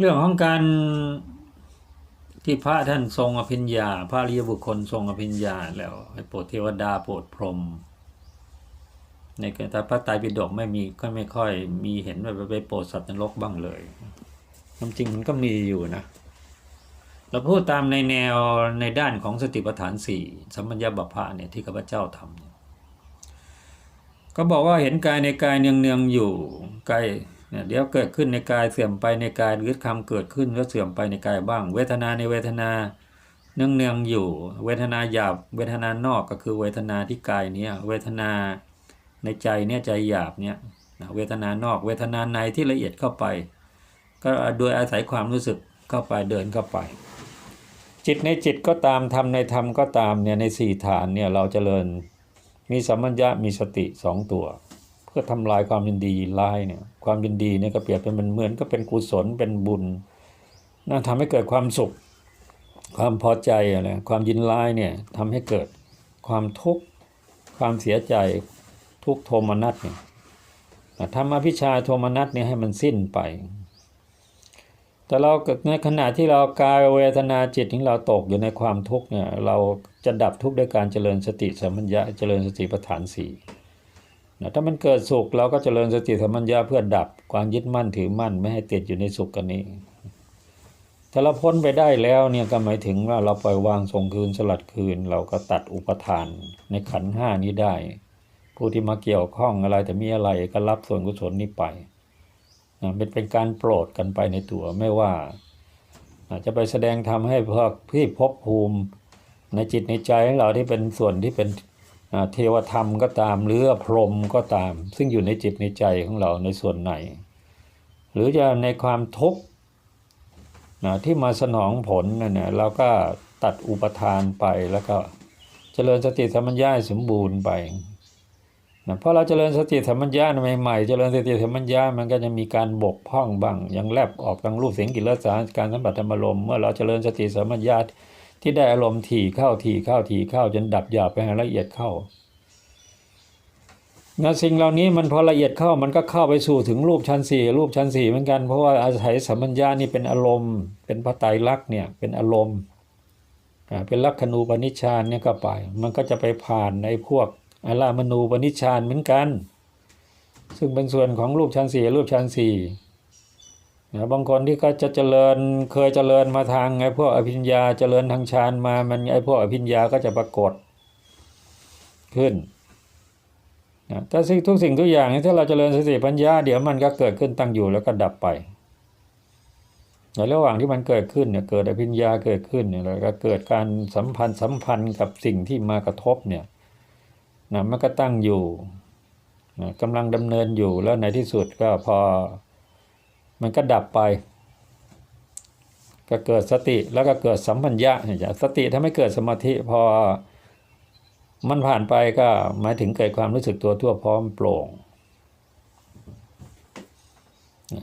เรื่องของการที่พระท่านทรงอภิญญา พระริยบุคคลทรงอภิญญาแล้วให้โปรดเทวดาโปรดพรหมในแต่พระไตรปิฎกไม่มีก็ไม่ค่อยมีเห็นว่าไปโปรดสัตว์นรกบ้างเลยความจริงมันก็มีอยู่นะ เราพูดตามในแนวในด้านของสติปัฏฐานสี่สัมมัญญาบัพพะเนี่ยที่ข้าพเจ้าทำเนี่ยก็บอกว่าเห็นกายในกายเนืองเนืองๆอยู่กาย เนี่ยเดี๋ยวเกิดขึ้นในกายเสื่อมไปในกายหรือคำเกิดขึ้นแล้วเสื่อมไปในกายบ้าง เวทนาในเวทนาเนืองเนืองๆอยู่ เวทนาหยาบเวทนานอกก็คือเวทนาที่กายเนี่ยเวทนาในใจเนี่ยใจหยาบเนี่ยเวทนานอก เวทนาในที่ละเอียดเข้าไป ก็โดยอาศัยความรู้สึกเข้าไปเดินเข้าไป จิตในจิตก็ตามธรรมในธรรมก็ตามเนี่ยในสี่ฐานเนี่ยเราจเจริญมีสัมมัญญะมีสติสองตัว เพื่อทำลายความยินดีร้ายเนี่ยความยินดีเนี่ยก็เปรียบเป็นเหมือนก็เป็นกุศลเป็นบุญน่าทำให้เกิดความสุข ความพอใจอะไรความยินร้ายเนี่ยทำให้เกิดความทุกข์ความเสียใจทุกโทมนัสเนี่ยทำอภิชาโทมนัสเนี่ยให้มันสิ้นไป แต่เราในขณะที่เรากายเวทนาจิตของเราตกอยู่ในความทุกข์เนี่ยเราจะดับทุกข์ด้วยการเจริญสติสัมปัญญะเจริญสติปัฏฐานสี่ นะถ้ามันเกิดสุขเราก็เจริญสติสัมปัญญะเพื่อดับความยึดมั่นถือมั่นไม่ให้ติดอยู่ในสุขกันนี้ ถ้าเราพ้นไปได้แล้วเนี่ยก็หมายถึงว่าเราปล่อยวางส่งคืนสลัดคืน เราก็ตัดอุปทานในขันห้านี้ได้ ผู้ที่มาเกี่ยวข้องอะไรแต่มีอะไรก็รับส่วนกุศลนี้ไปนะเป็นเป็นการโปรดกันไปในตัวไม่ว่าอาจจะไปแสดงทำให้พวกที่ภพภูมิในจิตในใจของเราที่เป็นส่วนที่เป็น เทวธรรมก็ตามหรือพรหมก็ตาม ซึ่งอยู่ในจิตในใจของเราในส่วนไหน หรือจะในความทุกข์นะที่มาสนองผลนั่นนะเราก็ตัดอุปทานไปแล้วก็เจริญสติสัมปชัญญะสมบูรณ์ไปนะเพราะเราเจริญสติสัมปชัญญะใหม่ๆเจริญสติสัมปชัญญะมันก็จะมีการบกพร่องบ้างยังแลบออกทางรูปเสียงกลิ่นรสการสัมผัสธรรมารมเมื่อเราเจริญสติสัมปชัญญะ ที่ได้อารมณ์ถี่เข้าถี่เข้าถี่เข้าจนดับหยาบไปให้ละเอียดเข้างานสิ่งเหล่านี้มันพอละเอียดเข้ามันก็เข้าไปสู่ถึงรูปชั้นสี่รูปชั้นสี่เหมือนกัน เพราะว่าอาศัยสัมปัญญานี่เป็นอารมณ์ เป็นพระไตรลักษณ์เนี่ยเป็นอารมณ์เป็นลักขณูปนิชฌานเนี่ยก็ไป มันก็จะไปผ่านในพวกอารามณูปนิชฌานเหมือนกัน ซึ่งเป็นส่วนของรูปชั้นสี่รูปชั้นสี่ นะบางคนที่ก็จะเจริญเคยเจริญมาทางไอ้พวกอภิญญาเจริญทางฌานมามันไอ้พวกอภิญญาก็จะปรากฏขึ้นนะแต่สิ่งทุกสิ่งทุกอย่างถ้าเราเจริญสติปัญญาเดี๋ยวมันก็เกิดขึ้นตั้งอยู่แล้วก็ดับไปในระหว่างที่มันเกิดขึ้นเนี่ยเกิดอภิญญาเกิดขึ้นเนี่ยแล้วก็เกิดการสัมพันธ์สัมพันธ์กับสิ่งที่มากระทบเนี่ยนะมันก็ตั้งอยู่นะกำลังดำเนินอยู่แล้วในที่สุดก็พอ มันก็ดับไป ก็เกิดสติแล้วก็เกิดสัมปัญญะเนี่ยสติถ้าไม่เกิดสมาธิพอมันผ่านไปก็หมายถึงเกิดความรู้สึกตัวทั่วพร้อมโปร่ง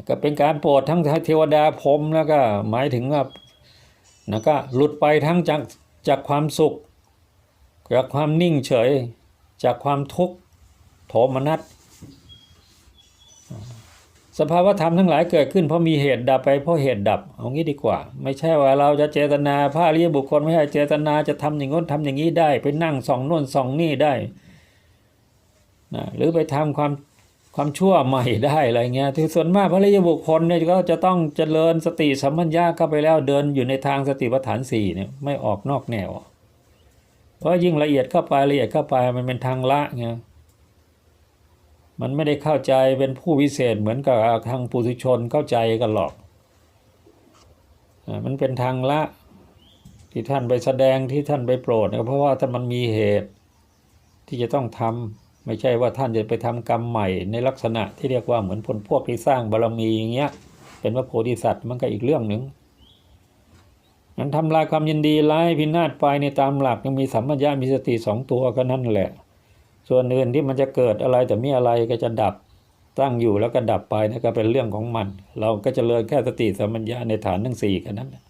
ก็เป็นการโปรดทั้งเทวดาพรมแล้วก็หมายถึงว่านะก็หลุดไปทั้งจากจากความสุข จากความนิ่งเฉย จากความทุกข์โทมนัส สภาวธรรมทั้งหลายเกิดขึ้นเพราะมีเหตุดับไปเพราะเหตุดับเอางี้ดีกว่า ไม่ใช่ว่าเราจะเจตนาพระอริยบุคคลไม่ให้เจตนาจะทำอย่างง้นทำอย่างนี้ได้ไปนั่งส่องโน่นส่องนี่ได้นะหรือไปทำความความชั่วใหม่ได้อะไรเงี้ยที่ส่วนมากพระอริยบุคคลเนี่ยก็จะต้องเจริญสติสัมปัญญาเข้าไปแล้วเดินอยู่ในทางสติปัฏฐานสี่เนี่ยไม่ออกนอกแนว เพราะยิ่งละเอียดเข้าไปละเอียดเข้าไปมันเป็นทางละไง มันไม่ได้เข้าใจเป็นผู้วิเศษเหมือนกับทางปุถุชนเข้าใจกันหรอกอ่ามันเป็นทางละที่ท่านไปแสดงที่ท่านไปโปรดเนี่ยเพราะว่าท่านมันมีเหตุที่จะต้องทำไม่ใช่ว่าท่านจะไปทำกรรมใหม่ในลักษณะที่เรียกว่าเหมือนพลพวกที่สร้างบารมีอย่างเงี้ย เป็นพระโพธิสัตว์มันก็อีกเรื่องหนึ่งมันทำลายความยินดีร้ายพินาศไปในตามหลักยังมีสัมปัญญามีสติสองตัวก็นั่นแหละ ส่วนอื่นที่มันจะเกิดอะไรแต่มีอะไรก็จะดับตั้งอยู่แล้วก็ดับไปนะก็เป็นเรื่องของมัน เราก็จะเลิญแค่สติสัมปัญญาในฐานทั้งสี่กันนั้นแหละ